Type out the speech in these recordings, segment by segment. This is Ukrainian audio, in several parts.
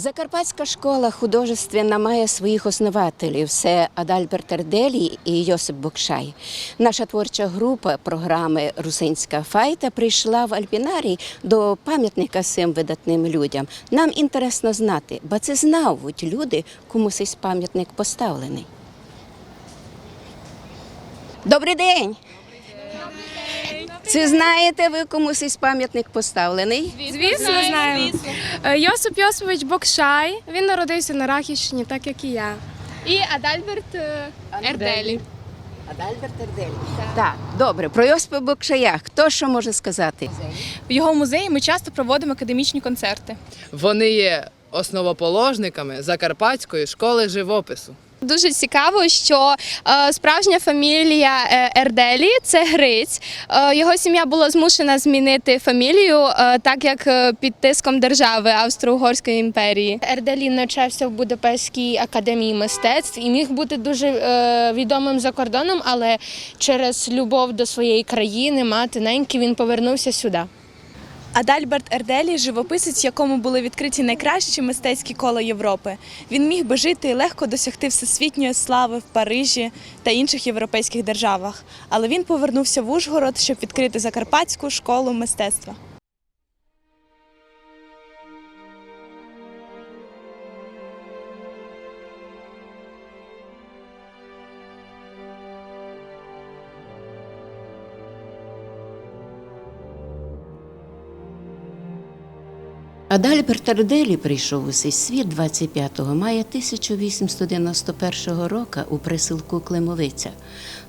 Закарпатська школа художественна має своїх основателів. Це Адальберт Ерделі і Йосип Бокшай. Наша творча група програми Русинська файта прийшла в Альпінарій до пам'ятника цим видатним людям. Нам інтересно знати, бо це знають люди, кому цей пам'ятник поставлений. Добрий день! Чи знаєте ви комусь із пам'ятник поставлений? Звісно, знаємо. Е, Йосип Йосипович Бокшай. Він народився на Рахівщині, так як і я. І Адальберт е, Ерделі. Адальберт Ерделі. Так, добре. Про Йосипа Бокшая. Хто що може сказати? В його музеї ми часто проводимо академічні концерти. Вони є основоположниками Закарпатської школи живопису. Дуже цікаво, що е, справжня фамілія е, Ерделі це Гриць. Е, його сім'я була змушена змінити фамілію, так як під тиском держави Австро-Угорської імперії. Ерделі навчався в Будапештській академії мистецтв і міг бути дуже відомим за кордоном, але через любов до своєї країни, мати неньки, він повернувся сюди. Адальберт Ерделі живописець, якому були відкриті найкращі мистецькі кола Європи. Він міг би жити і легко досягти всесвітньої слави в Парижі та інших європейських державах. Але він повернувся в Ужгород, щоб відкрити Закарпатську школу мистецтва. Адальберт Ерделі прийшов у цей світ 25 мая 1891 року у присилку Климовиця.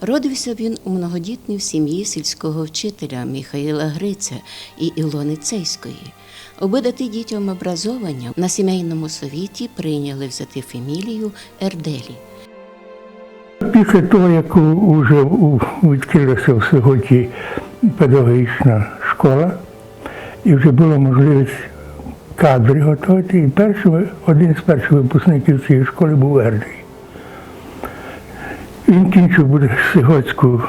Родився він у многодітній сім'ї сільського вчителя Михаїла Гриця і Ілони Цейської. Обидати дітям образовання на сімейному совіті прийняли взяти фамілію Ерделі. Після того, як вже відкрилася в Сиготі педагогічна школа, і вже була можливість кадри готувати, і перший, один з перших випускників цієї школи був Ердій. Він кінчив буде Сиготську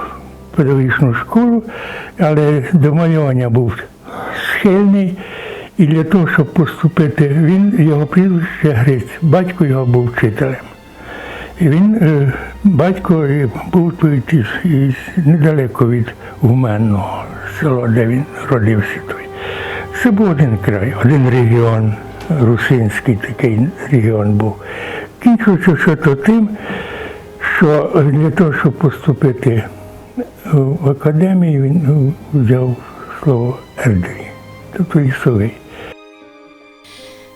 педагогічну школу, але до малювання був схильний. І для того, щоб поступити, він його прізвище Гриць, батько його був вчителем. І він, е, батько е, був недалеко від Гуменного села, де він родився. Це був один край, один регіон, русинський такий регіон був. Кінчився все то тим, що для того, щоб поступити в академію, він взяв слово Ерделі, тобто лісовий.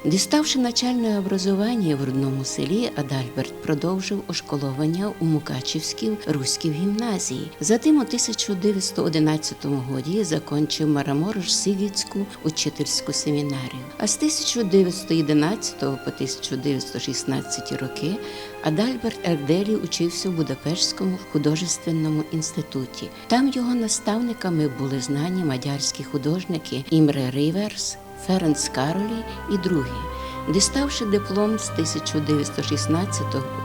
Діставши начальне образування в родному селі, Адальберт продовжив ошколовання у Мукачівській руській гімназії. Затим у 1911 годі закінчив Мараморож-Сігіцьку учительську семінарію. А з 1911 по 1916 роки Адальберт Ерделі учився в Будапештському художественному інституті. Там його наставниками були знані мадярські художники Імре Риверс, Ференц Каролі і другі. Діставши диплом з 1916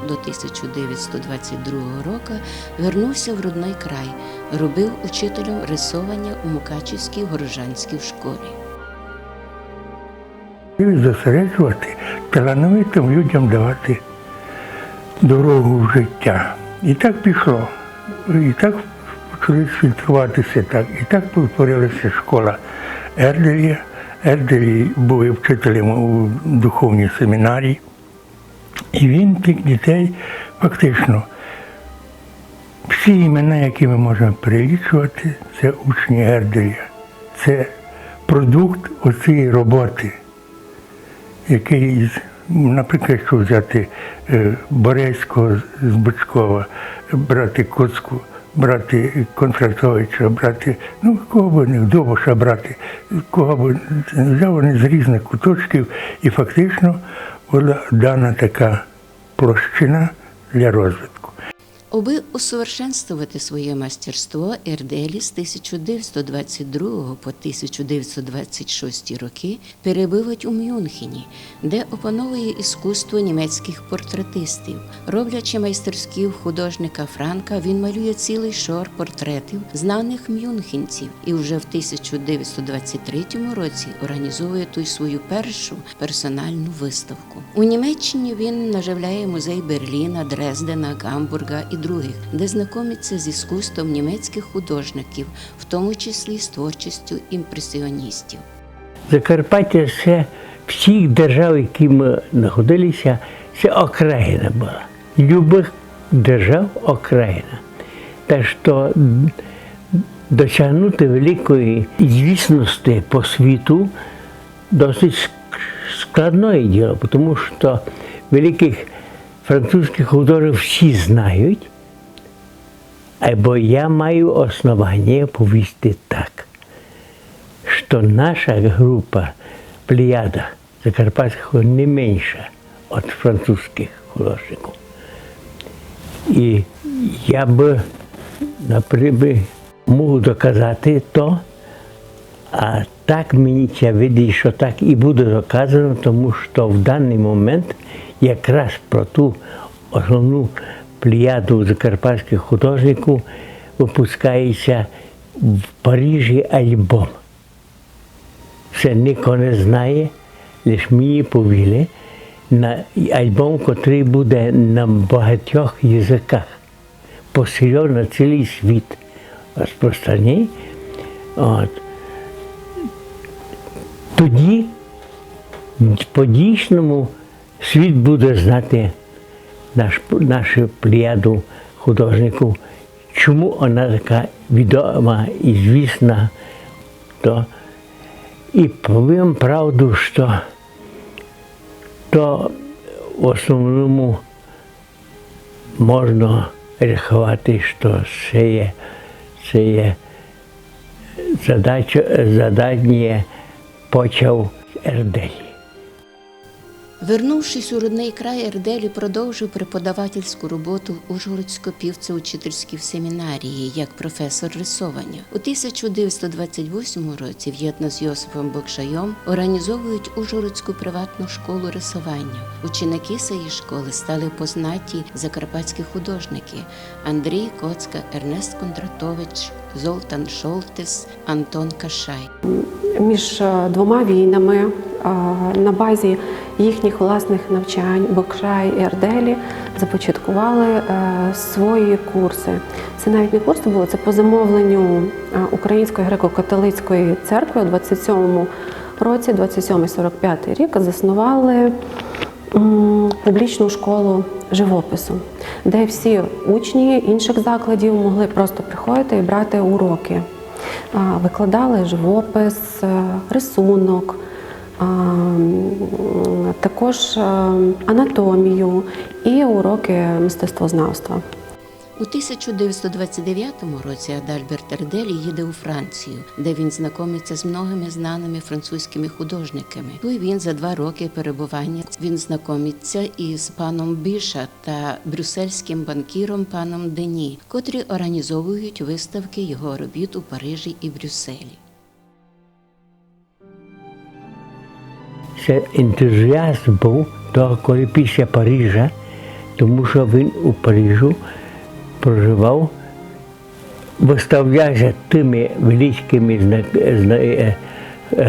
до 1922 року, вернувся в родний край, робив учителем рисування у Мукачівській горожанській школі. зосереджувати, талановитим людям давати дорогу в життя. І так пішло. І так почали фільтруватися так. І так повторилася школа Ерделія. Ерделі був вчителем у духовній семінарії. І він тих дітей фактично всі імена, які ми можемо перелічувати, це учні Ерделя. Це продукт оцієї роботи який, наприклад, якщо взяти е, Борецького з Бучкова, брати Коцку, брати Конфрактовича, брати, ну, кого б не Довоша брати, кого б не взяв вони з різних куточків, і фактично була дана така площина для розвитку. Аби усовершенствувати своє мастерство, Ерделі з 1922 по 1926 роки перебувають у Мюнхені, де опановує іскусство німецьких портретистів. Роблячи майстерськів художника Франка, він малює цілий шор портретів знаних мюнхенців і вже в 1923 році організовує ту свою першу персональну виставку. У Німеччині він наживляє музей Берліна, Дрездена, Гамбурга і других, де знайомиться з іскусством німецьких художників, в тому числі з творчістю імпресіоністів. Закарпаття це всіх держав, які ми знаходилися, це окраїна була. Любих держав окраїна. Так що досягнути великої звісності по світу досить складне діло, тому що великих французьких художників всі знають, або я маю основання повісти так что наша группа Плеяда Закарпатских не меньше от французских художников. І я би, наприклад, мог доказати то, а так мені це видить, що так і буде доказано, тому що в даний момент якраз про ту основну плеяду закарпатських художників випускається в Парижі альбом. Це ніхто не знає, лише мені повіли на альбом, який буде на багатьох язиках. Посерйозно на цілий світ розпространі. От. Тоді по-дійсному світ буде знати наш, нашу плеяду художників, чому вона така відома і звісна. То і повім правду, що то в основному можна рахувати, що це є, це є задача, задання почав Ерделі. Вернувшись у родний край, Ерделі продовжив преподавательську роботу в Ужгородсько-півцеучительській семінарії як професор рисовання. У 1928 році в'єдно з Йосифом Бокшайом організовують Ужгородську приватну школу рисування. Ученики цієї школи стали познаті закарпатські художники Андрій Коцка, Ернест Кондратович, Золтан Шолтес, Антон Кашай. між е, двома війнами е, на базі їхніх власних навчань Бокшай і Ерделі започаткували е, свої курси. Це навіть не курси було, це по замовленню Української греко-католицької церкви у 27-му році, 27-45 рік, заснували публічну школу живопису, де всі учні інших закладів могли просто приходити і брати уроки. Викладали живопис, е, рисунок, також е, анатомію і уроки мистецтвознавства. У 1929 році Адальберт Ерделі їде у Францію, де він знайомиться з многими знаними французькими художниками. Той він за два роки перебування він знайомиться із паном Біша та брюссельським банкіром паном Дені, котрі організовують виставки його робіт у Парижі і Брюсселі. Це ентузіазм був того, коли після Парижа, тому що він у Парижу проживав, виставлявся тими великими зна- е, е,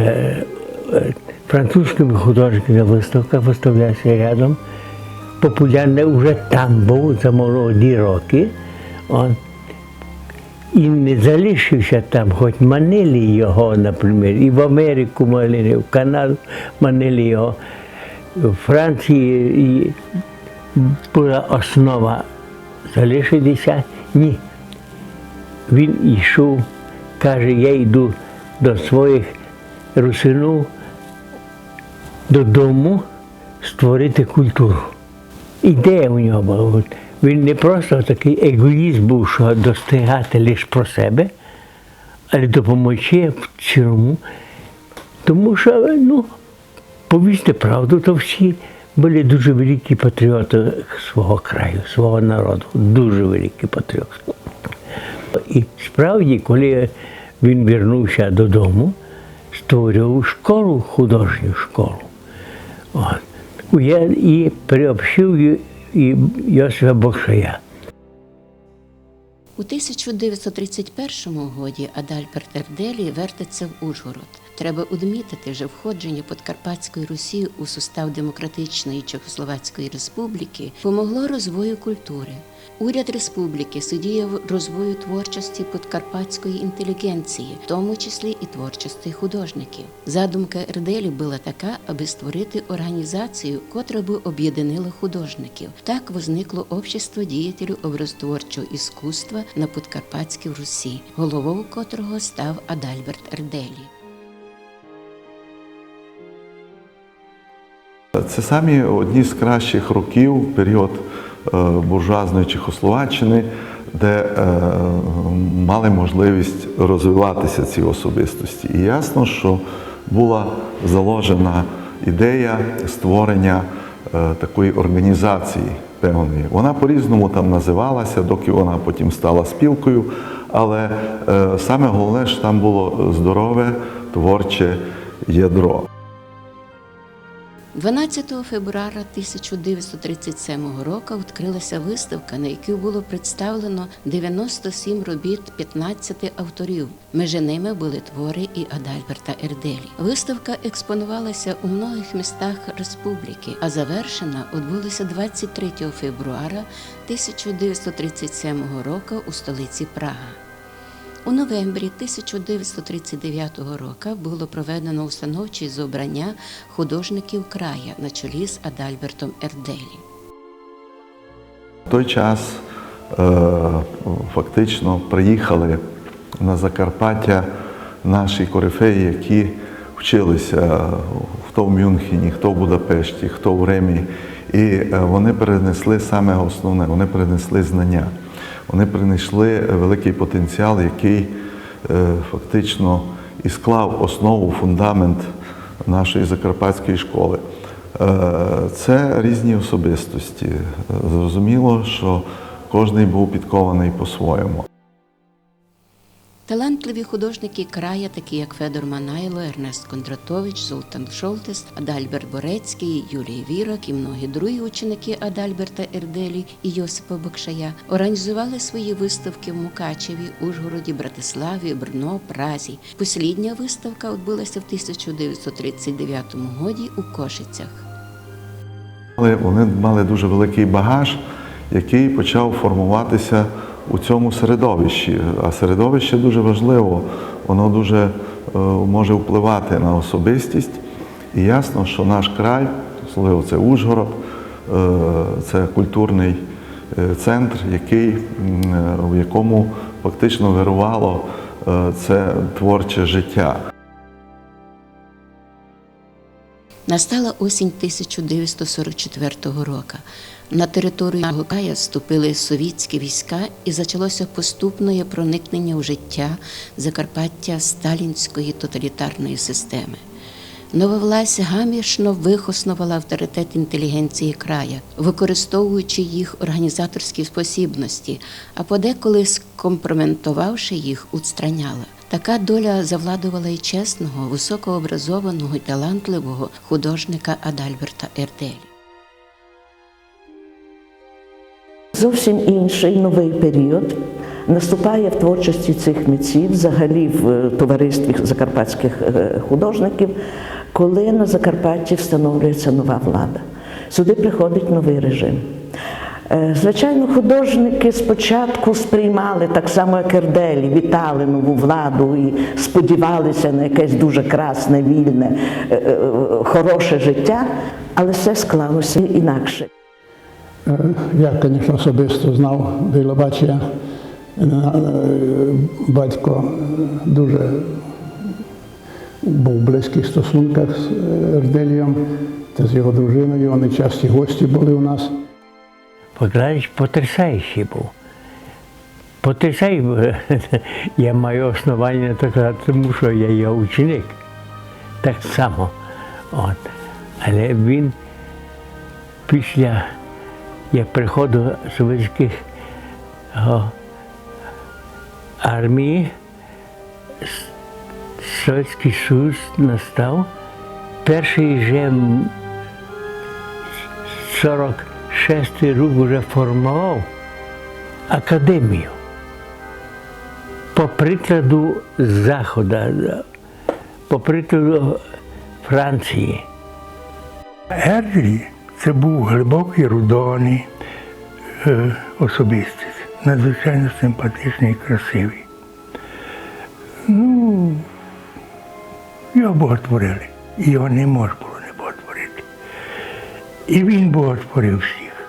е, французькими художниками на виставках, виставлявся рядом. Популярний вже там був за молоді роки. Он, і не залишився там, хоч манили його, наприклад, і в Америку манили, в Канаду манили його, в Франції була основа залишитися. Ні. Він йшов, каже, я йду до своїх русинів додому створити культуру. Ідея у нього була. Він не просто такий егоїст був, що достигати лише про себе, але допомогти в цілому. Тому що, ну, повісти правду, то всі були дуже великі патріоти свого краю, свого народу. Дуже великі патріоти. І справді, коли він вернувся додому, створив школу, художню школу. От. Я і приобщив і Йосифа Бокшая. У 1931 годі Адальберт Ерделі вертиться в Ужгород. Треба одмітити, що входження Подкарпатської Русі у сустав Демократичної Чехословацької Республіки помогло розвою культури. Уряд республіки судіяв розвою творчості подкарпатської інтелігенції, в тому числі і творчості художників. Задумка Ерделі була така, аби створити організацію, котра би об'єднала художників. Так возникло общество діятелів образотворчого іскусства на Подкарпатській Русі, головою котрого став Адальберт Ерделі. Це самі одні з кращих років, період е, буржуазної Чехословаччини, де е, мали можливість розвиватися ці особистості. І ясно, що була заложена ідея створення е, такої організації певної. Вона по-різному там називалася, доки вона потім стала спілкою. Але саме головне, що там було здорове творче ядро. 12 февруара 1937 року відкрилася виставка, на якій було представлено 97 робіт 15 авторів. Між ними були твори і Адальберта Ерделі. Виставка експонувалася у многих містах республіки, а завершена відбулася 23 февруара 1937 року у столиці Прага. У новембрі 1939 року було проведено установчі зобрання художників края на чолі з Адальбертом Ерделі. В той час е, фактично приїхали на Закарпаття наші корифеї, які вчилися хто в Мюнхені, хто в Будапешті, хто в Римі. І е, вони перенесли саме основне, вони перенесли знання. Вони принесли великий потенціал, який е, фактично і склав основу, фундамент нашої закарпатської школи. Е, Це різні особистості. Е, Зрозуміло, що кожен був підкований по-своєму. Талантливі художники края, такі як Федор Манайло, Ернест Кондратович, Золтан Шолтес, Адальберт Борецький, Юлій Вірок і многі другі ученики Адальберта Ерделі і Йосипа Бокшая організували свої виставки в Мукачеві, Ужгороді, Братиславі, Брно, Празі. Послідня виставка відбулася в 1939 році у Кошицях. Вони мали дуже великий багаж, який почав формуватися у цьому середовищі. А середовище дуже важливо, воно дуже е, може впливати на особистість. І ясно, що наш край, особливо це Ужгород, е, це культурний е, центр, який, в якому фактично вирувало це творче життя. Настала осінь 1944 року. На територію Гокая вступили совітські війська і почалося поступне проникнення у життя Закарпаття сталінської тоталітарної системи. Нова власть гамішно вихоснувала авторитет інтелігенції края, використовуючи їх організаторські спосібності, а подеколи скомпроментувавши їх, устраняла. Така доля завладувала і чесного, високообразованого і талантливого художника Адальберта Ерделі. Зовсім інший новий період наступає в творчості цих митців, взагалі в е, товаристві закарпатських е, художників, коли на Закарпатті встановлюється нова влада. Сюди приходить новий режим. Е, Звичайно, художники спочатку сприймали так само, як Ерделі, вітали нову владу і сподівалися на якесь дуже красне, вільне, хороше життя, але все склалося інакше. Е, Я, звісно, особисто знав Білобачія. Е, Батько дуже був в близьких стосунках з Ерделієм та з його дружиною. Вони часті гості були у нас. Потрясаючий потрясаючий був. Потрясаючий. Я маю основання так казати, тому що я його ученик. Так само. От. Але він після як приходу совєтських армії Совєтський Союз настав. Перший же м, 46 рік вже формував академію. По прикладу Заходу, по прикладу Франції. Ерделі це був глибокий рудоний е, особистість, надзвичайно симпатичний і красивий. Ну, його боготворили, і його не можна було не боготворити. І він боготворив всіх.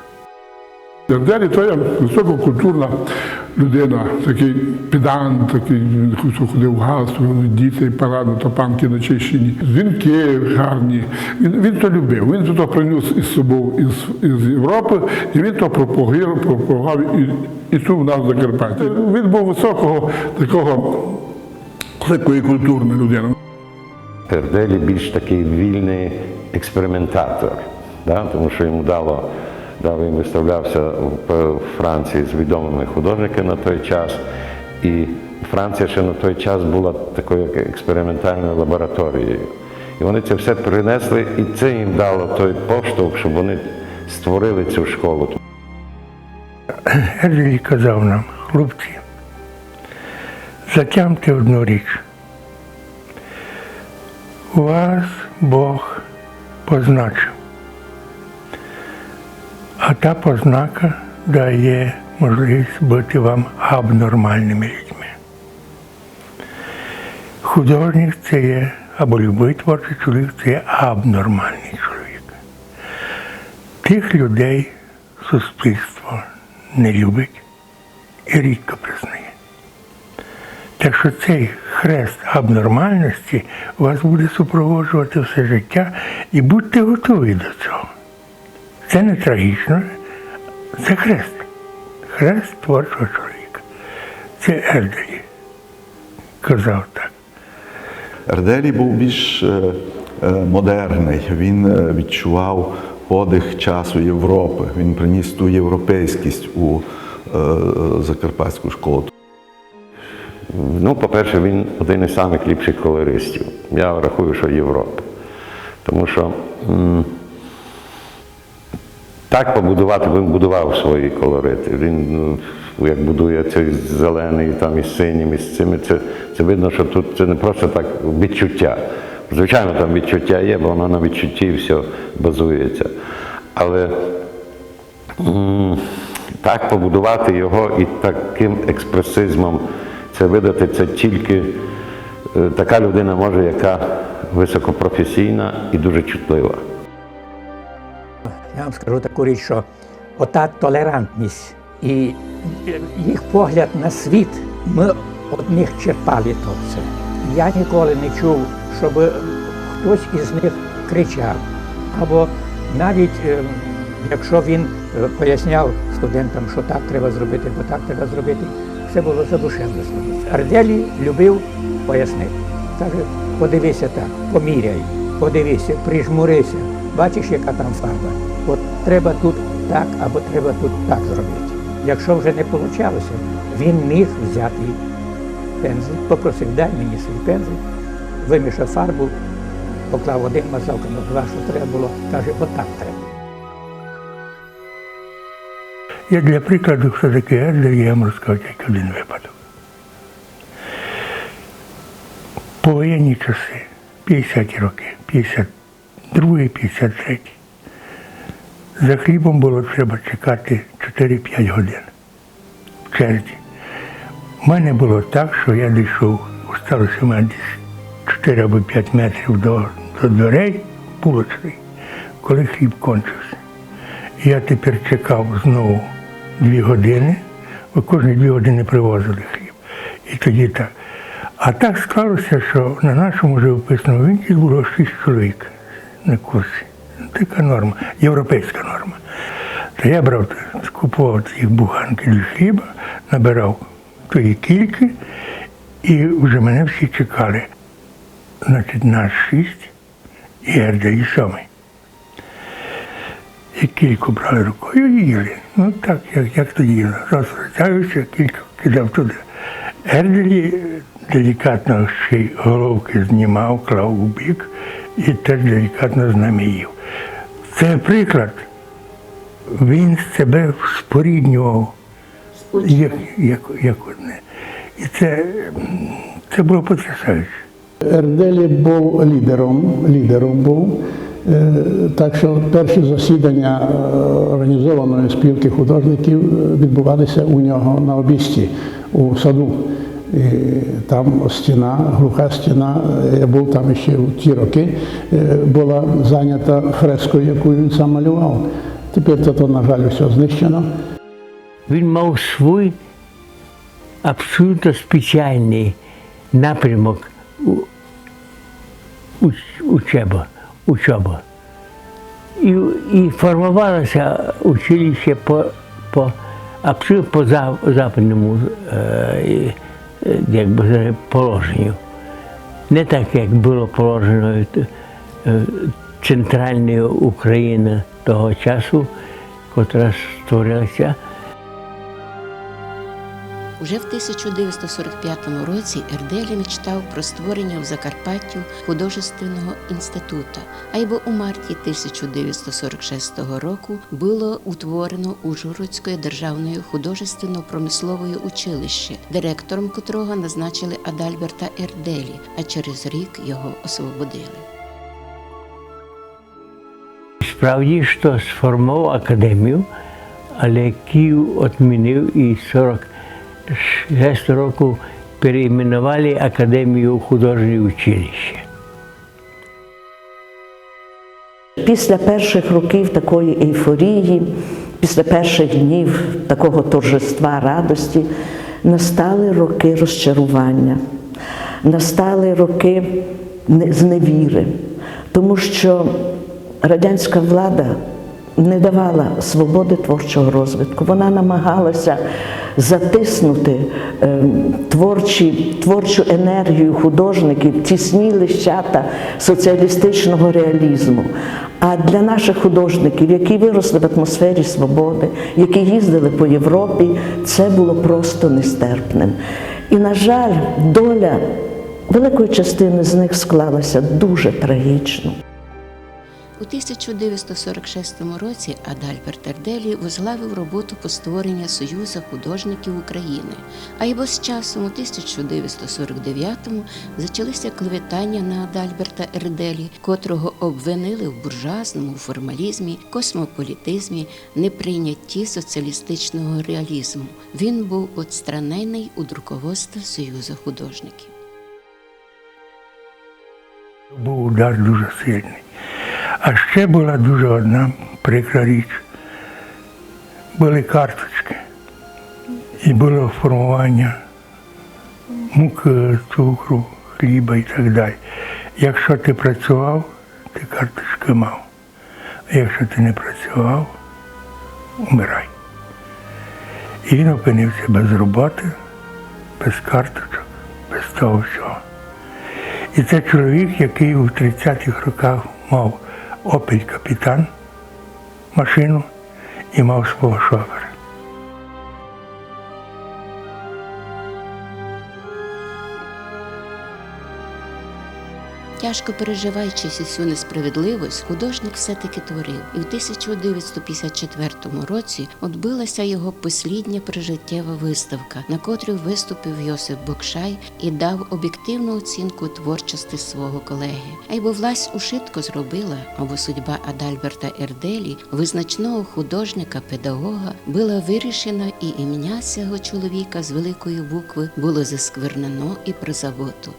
Далі то є висококультурна людина, такий педант, такий він ходив в галсту, діти парадно, то панки начищені. Дзвінки гарні. Він, він то любив. Він то приніс із собою із, із Європи, і він то пропагував, і, і тут у нас в Закарпатті. Він був високого такого такої культурної людини. Перделі більш такий вільний експериментатор, да? тому що йому дало, дало він виставлявся в в Франції з відомими художниками на той час. І Франція ще на той час була такою експериментальною лабораторією. І вони це все принесли, і це їм дало той поштовх, щоб вони створили цю школу. Ерделі казав нам, хлопці, затямте одну річ. Вас Бог позначив. А та познака дає можливість бути вам абнормальними людьми. Художник це є, або любий творчий чоловік це є абнормальний чоловік. Тих людей суспільство не любить і рідко признає. Так що цей хрест абнормальності вас буде супроводжувати все життя і будьте готові до цього. Це не трагічно, це хрест. Хрест творчого чоловіка. Це Ерделі казав так. Ерделі був більш е, е, модерний. Він е, відчував подих часу Європи. Він приніс ту європейськість у закарпатську школу. Ну, по-перше, він один із ліпших колористів. Я рахую, що Європи. Тому що так побудувати, він будував свої колорити. Він ну, як будує цей зелений, там із синім, із цими, це, це видно, що тут це не просто так відчуття. Звичайно, там відчуття є, бо воно на відчутті все базується. Але м, так побудувати його і таким експресизмом це видати, це тільки е, така людина може, яка високопрофесійна і дуже чутлива. Я вам скажу таку річ, що ота толерантність і їх погляд на світ, ми від них черпали то все. Я ніколи не чув, щоб хтось із них кричав. Або навіть е, якщо він е, поясняв студентам, що так треба зробити, бо так треба зробити, все було задушевно. Арделі любив пояснити. Каже, подивися так, поміряй, подивися, прижмурися, бачиш, яка там фарба. От треба тут так або треба тут так зробити. Якщо вже не вийшло, він міг взяти пензель, попросив, дай мені свій пензель, вимішав фарбу, поклав один мазок, на два, що треба було, каже, отак треба. Я для прикладу все таке, я вам розкажу як один випадок. По воєнні часи, 50 років, 50 другий 53. За хлібом було треба чекати 4-5 годин в черзі. У мене було так, що я дійшов, осталося в мене 4 або 5 метрів до, до дверей булочної, коли хліб кончився. Я тепер чекав знову 2 години, бо кожні дві години привозили хліб. І тоді так. А так склалося, що на нашому живописному вінці було 6 чоловік на курсі. Ну, Така норма, європейська норма. То я брав, скупував ці буханки для хліба, набирав тої кільки, і вже мене всі чекали. Значить, нас шість і Ерделі сьомий. і кільку брали рукою і їли. Ну так, як, як тоді їли. Раз розтягуючи, кільку кидав туди. Ерделі делікатно ще й головки знімав, клав у бік і теж делікатно з нами їв. Це приклад. Він себе споріднював як, як, як одне. І це, це було потрясаюче. Ерделі був лідером, лідером був. Е, Так що перші засідання е, організованої спілки художників е, відбувалися у нього на обісті у саду. І там стіна, глуха стіна, е, я був там ще в ті роки, е, була зайнята фрескою, яку він сам малював. Тепер це, на жаль, все знищено. Він мав свій абсолютно спеціальний напрямок у, уч- учеба. І, і формувалося училище по, по абсолютно по западному е, е, як би сказати, положенню. Не так, як було положено е, центральною Україною того часу, котра створилася. Уже в 1945 році Ерделі мечтав про створення в Закарпаттю художественного інституту. А й бо у марті 1946 року було утворено Ужгородське державне художественно-промислове училище, директором котрого назначили Адальберта Ерделі, а через рік його освободили. Справді, що сформував академію, але Київ відмінив і 46 року переименували Академію художнє училище. Після перших років такої ейфорії, після перших днів такого торжества радості, настали роки розчарування, настали роки зневіри, тому що радянська влада не давала свободи творчого розвитку. Вона намагалася затиснути ем, творчі, творчу енергію художників, тісні лищата соціалістичного реалізму. А для наших художників, які виросли в атмосфері свободи, які їздили по Європі, це було просто нестерпним. І, на жаль, доля великої частини з них склалася дуже трагічно. У 1946 році Адальберт Ерделі возглавив роботу по створенню Союзу художників України. А його з часом у 1949-му зачалися клеветання на Адальберта Ерделі, котрого обвинили в буржуазному формалізмі, космополітизмі, неприйнятті соціалістичного реалізму. Він був відстранений у руководства Союзу художників. Був удар дуже сильний. А ще була дуже одна прикра річ. Були карточки. І було формування муки, цукру, хліба і так далі. Якщо ти працював, ти карточки мав. А якщо ти не працював, умирай. І він опинився без роботи, без карточок, без того всього. І це чоловік, який у 30-х роках мав Опель капітан машину і мав свого шофера. Тяжко переживаючи цю несправедливість, художник все-таки творив. І в 1954 році відбулася його послідня прижиттєва виставка, на котрій виступив Йосип Бокшай і дав об'єктивну оцінку творчості свого колеги. А й бо власть ушитко зробила, або судьба Адальберта Ерделі, визначного художника-педагога, була вирішена, і ім'я цього чоловіка з великої букви було засквернено і призабуто.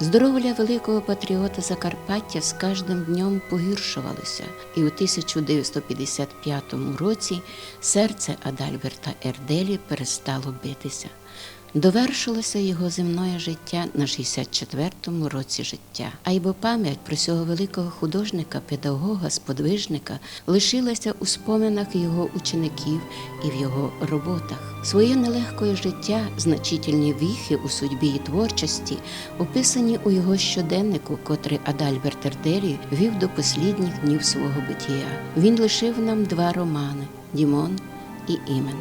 Здоров'я великого патріота Закарпаття з кожним днем погіршувалося, і у 1955 році серце Адальберта Ерделі перестало битися. Довершилося його земне життя на 64-му році життя. А й бо пам'ять про цього великого художника, педагога, сподвижника лишилася у споминах його учеників і в його роботах. Своє нелегкое життя, значительні віхи у судьбі і творчості, описані у його щоденнику, котрий Адальберт Ерделі вів до послідніх днів свого битія. Він лишив нам два романи Дімон і Імен,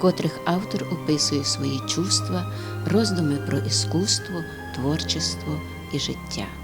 котрих автор описує свої чувства, роздуми про іскусство, творчество і життя.